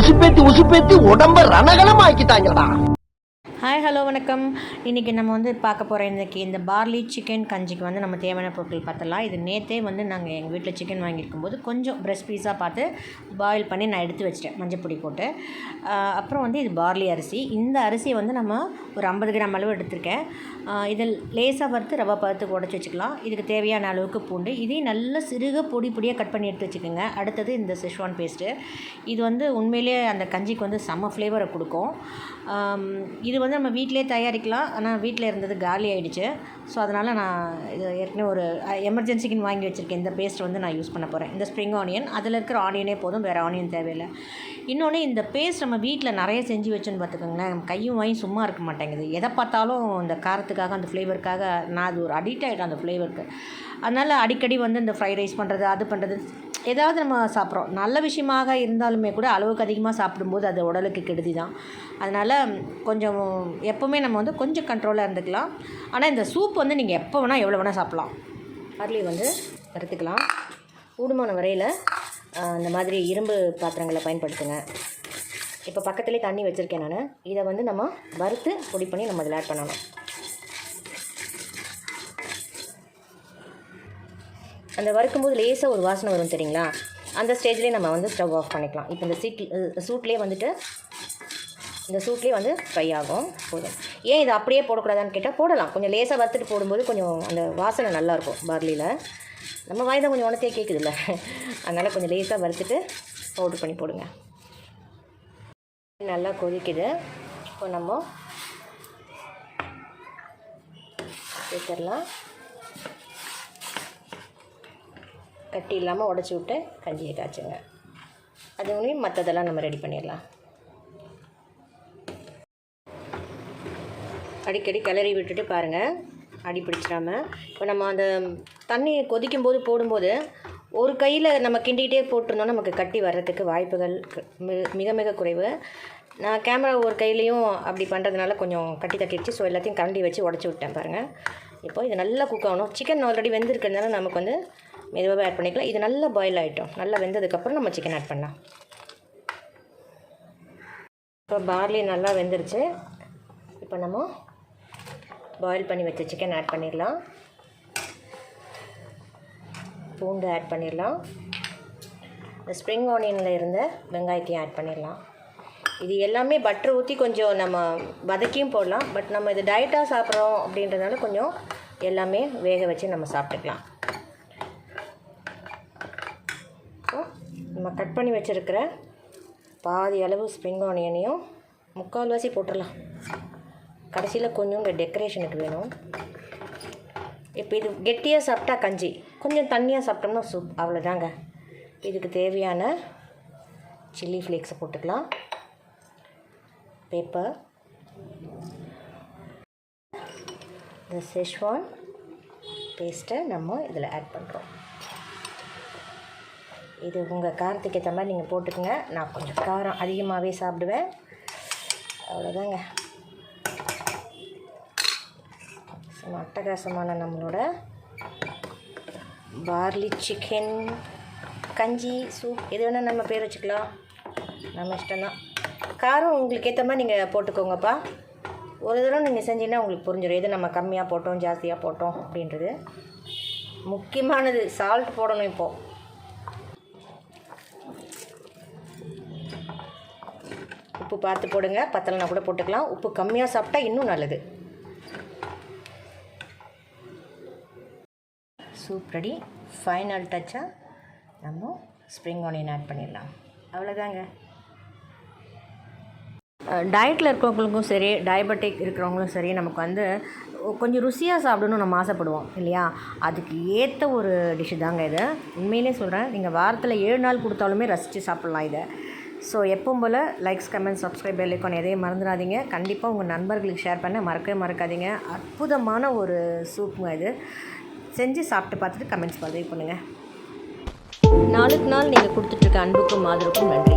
உசுப்பேத்தி உசுப்பேத்தி உடம்ப ரணகலம் ஆக்கிட்டாங்கடா hi hello வணக்கம். இன்றைக்கி நம்ம வந்து பார்க்க போகிற இன்றைக்கி இந்த பார்லி சிக்கன் கஞ்சிக்கு வந்து நம்ம தேவையான பொருட்கள் பார்த்துடலாம். இது நேற்றே வந்து நாங்கள் எங்கள் வீட்டில் சிக்கன் வாங்கியிருக்கும் போது கொஞ்சம் பிரஸ்ட் பீஸாக பார்த்து பாயில் பண்ணி நான் எடுத்து வச்சிட்டேன் மஞ்சப்பொடி போட்டு. அப்புறம் வந்து இது பார்லி அரிசி. இந்த அரிசியை வந்து நம்ம ஒரு ஐம்பது கிராம் அளவு எடுத்திருக்கேன். இதில் லேசாக வறுத்து ரவை பருத்து உடச்சி வச்சுக்கலாம். இதுக்கு தேவையான அளவுக்கு பூண்டு. இதையும் நல்லா சிறுக பொடி பொடியாக கட் பண்ணி எடுத்து வச்சுக்கோங்க. அடுத்தது இந்த சிஷ்வான் பேஸ்ட்டு இது வந்து உண்மையிலேயே அந்த கஞ்சிக்கு வந்து செம்ம ஃப்ளேவரை கொடுக்கும். இது வந்து நம்ம வீட்டிலே தயாரிக்கலாம். ஆனால் வீட்டில் இருந்தது காலி ஆகிடுச்சு ஸோ அதனால் நான் இது ஏற்கனவே ஒரு எமர்ஜென்சிக்குன்னு வாங்கி வச்சுருக்கேன். இந்த பேஸ்ட் வந்து நான் யூஸ் பண்ண போகிறேன் இந்த ஸ்ப்ரிங் ஆனியன் அதில் இருக்கிற ஆனியனே போதும். வேறு ஆனியன் தேவையில்லை. இன்னொன்று இந்த பேஸ்ட் நம்ம வீட்டில் நிறைய செஞ்சு வச்சோன்னு பார்த்துக்கோங்களேன். கையும் வாயும் சும்மா இருக்க மாட்டேங்குது. எதை பார்த்தாலும் இந்த காரத்துக்காக அந்த ஃப்ளேவருக்காக நான் அது ஒரு அடிக்ட் ஆகிட்டேன் அந்த ஃப்ளேவருக்கு அதனால் அடிக்கடி வந்து இந்த ஃப்ரைட் ரைஸ் பண்ணுறது அது பண்ணுறது ஏதாவது நம்ம சாப்பிட்றோம். நல்ல விஷயமாக இருந்தாலுமே கூட அளவுக்கு அதிகமாக சாப்பிடும்போது அது உடலுக்கு கெடுதி தான் அதனால் கொஞ்சம் எப்போவுமே நம்ம வந்து கொஞ்சம் கண்ட்ரோலாக இருந்துக்கலாம். ஆனால் இந்த சூப் வந்து நீங்கள் எப்போ வேணால் எவ்வளோ வேணால் சாப்பிட்லாம். பார்லி வந்து வறுத்துக்கலாம். கூடுமான வரையில் இந்த மாதிரி இரும்பு பாத்திரங்களை பயன்படுத்துங்க. இப்போ பக்கத்துலேயே தண்ணி வச்சுருக்கேன் நான். இதை வந்து நம்ம வறுத்து பொடி பண்ணி நம்ம அதில் ஆட் பண்ணணும். அந்த வறுக்கும்போது லேசாக ஒரு வாசனை வரும் தெரியுங்களா? அந்த ஸ்டேஜ்லேயே நம்ம வந்து ஸ்டவ் ஆஃப் பண்ணிக்கலாம். இப்போ இந்த சீட் சூட்லேயே வந்துட்டு இந்த சூட்லேயே வந்து ஃப்ரை ஆகும். போதும். ஏன் இதை அப்படியே போடக்கூடாதான்னு கேட்டால் போடலாம். கொஞ்சம் லேசாக வறுத்துட்டு போடும்போது கொஞ்சம் அந்த வாசனை நல்லாயிருக்கும் பார்லியில் நம்ம வாய் தான் கொஞ்சம் உணர்த்தியே கேட்குதுல்ல அதனால் கொஞ்சம் லேசாக வறுத்துட்டு பவுட்ரு பண்ணி போடுங்க. நல்லா கொதிக்குது. இப்போ நம்ம சேர்த்துடலாம். கட்டி இல்லாமல் உடச்சி விட்டு கஞ்சியை காய்ச்சுங்க அது ஒன்று மற்றதெல்லாம் நம்ம ரெடி பண்ணிடலாம். அடிக்கடி கிளறி விட்டுட்டு பாருங்கள் அடி பிடிச்சிடாம. இப்போ நம்ம அந்த தண்ணி கொதிக்கும் போது போடும்போது ஒரு கையில் நம்ம கிண்டிக்கிட்டே போட்டிருந்தோம் நமக்கு கட்டி வர்றதுக்கு வாய்ப்புகள் மிக மிக குறைவு. நான் கேமரா ஒரு கையிலையும் அப்படி பண்ணுறதுனால கொஞ்சம் கட்டி தட்டிடுச்சு. ஸோ எல்லாத்தையும் கரண்டி வச்சு உடச்சி விட்டேன் பாருங்கள் இப்போ இது நல்லா குக் ஆகணும். சிக்கன் ஆல்ரெடி வெந்திருக்கிறதுனால நமக்கு வந்து மெதுவாகவே ஆட் பண்ணிக்கலாம். இது நல்லா பாயில் ஆகிட்டோம் நல்லா வெந்ததுக்கப்புறம் நம்ம சிக்கன் ஆட் பண்ணலாம். இப்போ பார்லி நல்லா வெந்துருச்சு. இப்போ நம்ம பாயில் பண்ணி வச்ச சிக்கன் ஆட் பண்ணிடலாம். பூண்டு ஆட் பண்ணிடலாம். இந்த ஸ்ப்ரிங் ஆனியனில் இருந்த வெங்காயத்தையும் ஆட் பண்ணிடலாம். இது எல்லாமே பட்டர் ஊற்றி கொஞ்சம் நம்ம வதக்கியும் போடலாம். பட் நம்ம இது டயட்டாக சாப்பிட்றோம் அப்படின்றதுனால கொஞ்சம் எல்லாமே வேக வச்சு நம்ம சாப்பிட்டுக்கலாம் இப்போ நம்ம கட் பண்ணி வச்சுருக்கிற பாதி அளவு ஸ்ப்ரிங் ஆனியனையும் முக்கால்வாசி போட்டுடலாம். கடைசியில் கொஞ்சம் இங்கே டெக்கரேஷனுக்கு வேணும். இப்போ இது கெட்டியாக சாப்பிட்டா கஞ்சி. கொஞ்சம் தண்ணியாக சாப்பிட்டோம்னா சூப் அவ்வளோதாங்க இதுக்கு தேவையான சில்லி ஃப்ளேக்ஸை போட்டுக்கலாம். பேப்பர் இந்த செஷ்வான் பேஸ்ட்டை நம்ம இதில் ஆட் பண்ணுறோம் இது உங்கள் காரத்துக்கு ஏற்ற மாதிரி நீங்கள் போட்டுக்கோங்க. நான் கொஞ்சம் காரம் அதிகமாகவே சாப்பிடுவேன். அவ்வளோதாங்க சும்மா அட்டகாசமான நம்மளோட பார்லி சிக்கன் கஞ்சி சூப் எது வேணால் நம்ம பேர் வச்சுக்கலாம். நம்ம இஷ்டம்தான். காரம் உங்களுக்கு ஏற்ற மாதிரி நீங்கள் போட்டுக்கோங்கப்பா. ஒரு தடவை நீங்கள் செஞ்சீங்கன்னா உங்களுக்கு புரிஞ்சிடும் எது நம்ம கம்மியாக போட்டோம் ஜாஸ்தியாக போட்டோம் அப்படின்றது. முக்கியமானது சால்ட் போடணும் இப்போது உப்பு பார்த்து போடுங்க. பத்தலைனா கூட போட்டுக்கலாம். உப்பு கம்மியாக சாப்பிட்டா இன்னும் நல்லது. சூப் ரெடி ஃபைனல் டச்சாக நம்ம ஸ்ப்ரிங் ஆனியன் ஆட் பண்ணிடலாம். அவ்வளோதாங்க டயட்டில் இருக்கிறவங்களுக்கும் சரி டயபெட்டிக் இருக்கிறவங்களும் சரி நமக்கு வந்து கொஞ்சம் ருசியாக சாப்பிடணும் நம்ம ஆசைப்படுவோம் இல்லையா? அதுக்கு ஏற்ற ஒரு டிஷ்ஷு தாங்க இது. உண்மையிலே சொல்கிறேன் நீங்கள் வாரத்தில் ஏழு நாள் கொடுத்தாலுமே ரசித்து சாப்பிட்லாம் இதை. ஸோ எப்பவும் போல் லைக்ஸ் கமெண்ட் சப்ஸ்கிரைப் பெல்லைக்கான் எதையும் மறந்துடாதீங்க. கண்டிப்பாக உங்கள் நண்பர்களுக்கு ஷேர் பண்ண மறக்கவே மறக்காதீங்க. அற்புதமான ஒரு சூப்புங்க இது. செஞ்சு சாப்பிட்டு பார்த்துட்டு கமெண்ட்ஸ் பதிவு பண்ணுங்கள் நாளுக்கு நாள் நீங்கள் கொடுத்துட்ருக்க அன்புக்கும் ஆதரவுக்கும் நன்றி.